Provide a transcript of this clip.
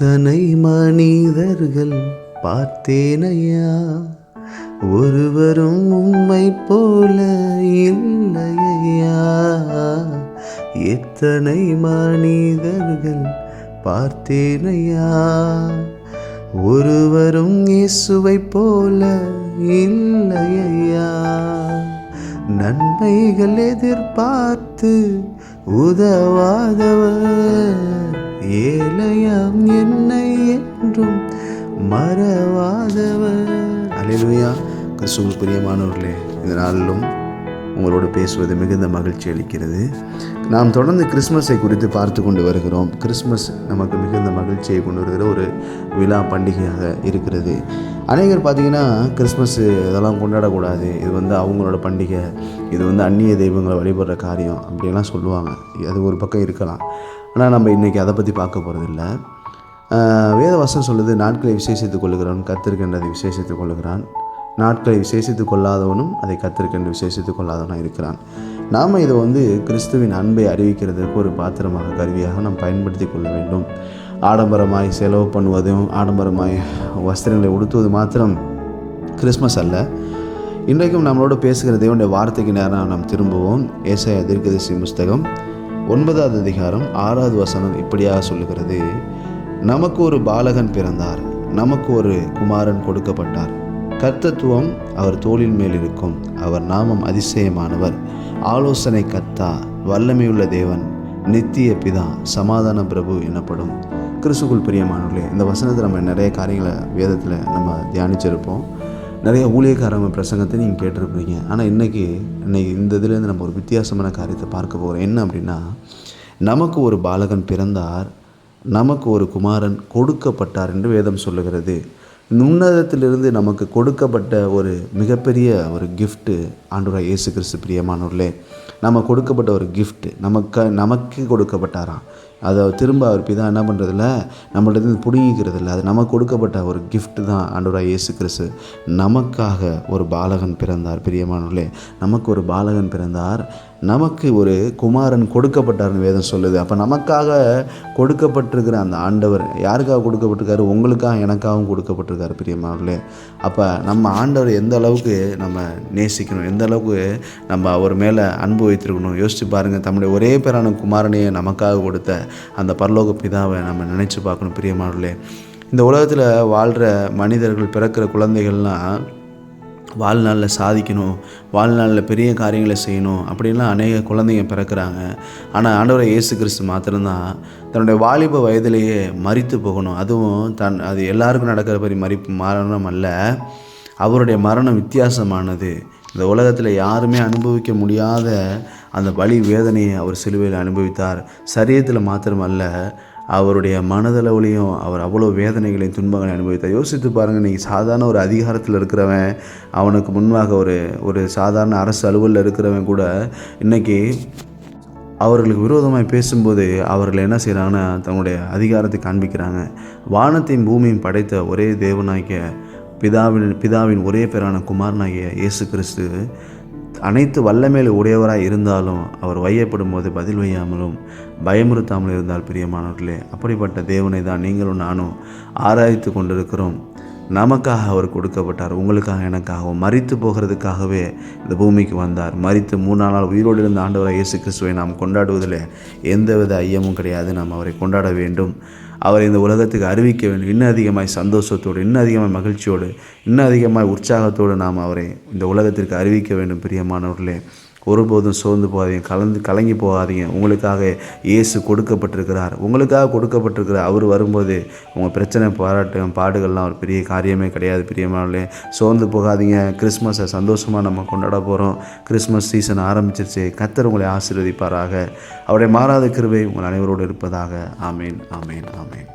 எத்தனை மனிதர்கள் பார்த்தேனையா? ஒருவரும் உம்மை போல இல்லையா? எத்தனை மனிதர்கள் பார்த்தேனையா? ஒருவரும் இயேசுவை போல இல்லையா? நன்மைகள் எதிர்பார்த்து உதவாதவர். ஏழையாம் என்னை என்றும் மறவாதவர். அலையிலுயா கிறிஸ்துவ பிரியமானவர்களே இந்த நாளிலும் உங்களோடு பேசுவது மிகுந்த மகிழ்ச்சி அளிக்கிறது. நாம் தொடர்ந்து கிறிஸ்மஸை குறித்து பார்த்து கொண்டு வருகிறோம். கிறிஸ்மஸ் நமக்கு மிகுந்த மகிழ்ச்சியை கொண்டு வருகிற ஒரு விழா பண்டிகையாக இருக்கிறது. அநேகர் பார்த்திங்கன்னா கிறிஸ்மஸ் இதெல்லாம் கொண்டாடக்கூடாது. இது வந்து அவங்களோட பண்டிகை. இது வந்து அந்நிய தெய்வங்களை வழிபடுற காரியம் அப்படிலாம் சொல்லுவாங்க. அது ஒரு பக்கம் இருக்கலாம். ஆனால் நம்ம இன்றைக்கி அதை பற்றி பார்க்க போகிறதில்ல வேதவாசம் சொல்லுது நாட்களை விசேஷித்துக் கொள்கிறான் கத்திருக்கின்றதை விசேஷித்துக் கொள்கிறான் நாட்களை விசேஷித்து கொள்ளாதவனும் அதை கத்திருக்கென்று விசேஷித்து கொள்ளாதவனாக இருக்கிறான். நாம் இதை வந்து கிறிஸ்துவின் அன்பை அறிவிக்கிறதுக்கு ஒரு பாத்திரமாக கருவியாக நாம் பயன்படுத்தி கொள்ள வேண்டும். ஆடம்பரமாய் செலவு பண்ணுவதும் ஆடம்பரமாய் வஸ்திரங்களை உடுத்துவது மாத்திரம் கிறிஸ்மஸ் அல்ல. இன்றைக்கும் நம்மளோட பேசுகிற தேவனுடைய வார்த்தைக்கு நேரம் நாம் திரும்புவோம். ஏசாய தீர்க்கதரிசி புஸ்தகம் ஒன்பதாவது அதிகாரம் ஆறாவது வசனம் இப்படியாக சொல்லுகிறது. நமக்கு ஒரு பாலகன் பிறந்தார் நமக்கு ஒரு குமாரன் கொடுக்கப்பட்டார். கர்த்தத்துவம் அவர் தோளின் மேல் இருக்கும். அவர் நாமம் அதிசயமானவர். ஆலோசனை கத்தா வல்லமையுள்ள தேவன் நித்திய பிதா சமாதான பிரபு எனப்படும். கிறிஸ்துக்குள் பிரியமானவர்களே இந்த வசனத்தை நம்ம நிறைய காரியங்களை வேதத்தில் நம்ம தியானிச்சிருப்போம். நிறைய ஊழியக்காரங்க பிரசங்கத்தை நீங்கள் கேட்டிருப்பீங்க. ஆனால் இன்றைக்கி இன்றைக்கி இந்த இதுலேருந்து நம்ம ஒரு வித்தியாசமான காரியத்தை பார்க்க போகிறோம் என்ன அப்படின்னா நமக்கு ஒரு பாலகன் பிறந்தார் நமக்கு ஒரு குமாரன் கொடுக்கப்பட்டார் என்று வேதம் சொல்லுகிறது. நுண்ணதத்திலிருந்து நமக்கு கொடுக்கப்பட்ட ஒரு மிகப்பெரிய ஒரு கிஃப்ட்டு ஆண்டவராக இயேசு கிறிஸ்து பிரியமானோர்லே நம்ம கொடுக்கப்பட்ட ஒரு கிஃப்ட்டு நமக்கு நமக்கு கொடுக்கப்பட்டாராம். அதை திரும்ப அவர் பிதா என்ன பண்ணுறதில்ல நம்மள்ட்ட பிடுங்கிக்கிறதில்ல. அது நமக்கு கொடுக்கப்பட்ட ஒரு கிஃப்ட் தான் ஆண்டவராக இயேசு கிறிஸ்து நமக்காக ஒரு பாலகன் பிறந்தார். பிரியமானவர்களே நமக்கு ஒரு பாலகன் பிறந்தார். நமக்கு ஒரு குமாரன் கொடுக்கப்பட்டார்னு வேதம் சொல்லுது. அப்போ நமக்காக கொடுக்கப்பட்டிருக்கிற அந்த ஆண்டவர் யாருக்காக கொடுக்கப்பட்டிருக்காரு? உங்களுக்காக எனக்காகவும் கொடுக்கப்பட்டிருக்காரு பிரியமானவர்களே. அப்போ நம்ம ஆண்டவர் எந்த அளவுக்கு நம்ம நேசிக்கணும்? எந்த அளவுக்கு நம்ம அவர் மேலே அன்பு வைத்திருக்கணும்? யோசித்து பாருங்கள் தம்முடைய ஒரே பேரான குமாரனையே நமக்காக கொடுத்த அந்த பரலோக பிதாவை நம்ம நினச்சி பார்க்கணும் பிரியமானவர்களே. இந்த உலகத்தில் வாழ்கிற மனிதர்கள் பிறக்கிற குழந்தைகள்லாம் வாழ்நாளில் சாதிக்கணும் வாழ்நாளில் பெரிய காரியங்களை செய்யணும் அப்படின்லாம் அநேக குழந்தைங்க பிறக்கிறாங்க. ஆனால் ஆண்டவரை இயேசு கிறிஸ்து மாத்திரம்தான் தன்னுடைய வாலிப வயதிலேயே மறித்து போகணும். அதுவும் தன் அது எல்லாருக்கும் நடக்கிற பெரிய மறிப்பு மரணம் அல்ல. அவருடைய மரணம் வித்தியாசமானது. இந்த உலகத்தில் யாருமே அனுபவிக்க முடியாத அந்த வழி வேதனையை அவர் சிலுவையில் அனுபவித்தார். சரீரத்தில் மாத்திரமல்ல அவருடைய மனதளவுலையும் அவர் அவ்வளோ வேதனைகளையும் துன்பங்களை அனுபவித்தார். யோசித்து பாருங்கள் நீங்கள் சாதாரண ஒரு அதிகாரத்தில் இருக்கிறவன் அவனுக்கு முன்பாக ஒரு ஒரு சாதாரண அரசு அலுவலில் இருக்கிறவன் கூட இன்றைக்கி அவர்களுக்கு விரோதமாக பேசும்போது அவர்கள் என்ன செய்கிறாங்கன்னா தன்னுடைய அதிகாரத்தை காண்பிக்கிறாங்க. வானத்தையும் பூமியும் படைத்த ஒரே தேவனாகிய பிதாவின் பிதாவின் ஒரே பேரான குமாரனாகிய இயேசு கிறிஸ்து அனைத்து வல்லமேல் உடையவராக இருந்தாலும் அவர் வையப்படும் போது பதில் வையாமலும் பயமுறுத்தாமல் இருந்தால் பிரியமானவர்களே அப்படிப்பட்ட தேவனை தான் நீங்களும் நானும் ஆராய்த்து கொண்டிருக்கிறோம். நமக்காக அவர் கொடுக்கப்பட்டார் உங்களுக்காக எனக்காகவும். மறித்து போகிறதுக்காகவே இந்த பூமிக்கு வந்தார். மறித்து மூணு நாள் உயிரோடு இருந்த ஆண்டவராக இயேசு கிறிஸ்துவை நாம் கொண்டாடுவதில் எந்தவித ஐயமும் கிடையாது. நாம் அவரை கொண்டாட வேண்டும். அவரை இந்த உலகத்துக்கு அறிவிக்க வேண்டும். இன்னும் அதிகமாய் சந்தோஷத்தோடு இன்னும் அதிகமாக மகிழ்ச்சியோடு இன்னும் அதிகமாக உற்சாகத்தோடு நாம் அவரை இந்த உலகத்திற்கு அறிவிக்க வேண்டும் பிரியமானவர்களே. ஒருபோதும் சோர்ந்து போகாதீங்க. கலந்து கலங்கி போகாதீங்க. உங்களுக்காக இயேசு கொடுக்கப்பட்டிருக்கிறார். உங்களுக்காக கொடுக்கப்பட்டிருக்கிறார் அவர் வரும்போது உங்கள் பிரச்சனை பாராட்டு பாடுகள்லாம் ஒரு பெரிய காரியமே கிடையாது பிரியமானே சோர்ந்து போகாதீங்க. கிறிஸ்மஸை சந்தோஷமாக நம்ம கொண்டாட போகிறோம் கிறிஸ்மஸ் சீசன் ஆரம்பிச்சிருச்சு. கத்தர் உங்களை ஆசீர்வதிப்பாராக. அவருடைய மாறாத கிருவை உங்கள் அனைவரோடு இருப்பதாக. ஆமேன் ஆமேன் ஆமேன்.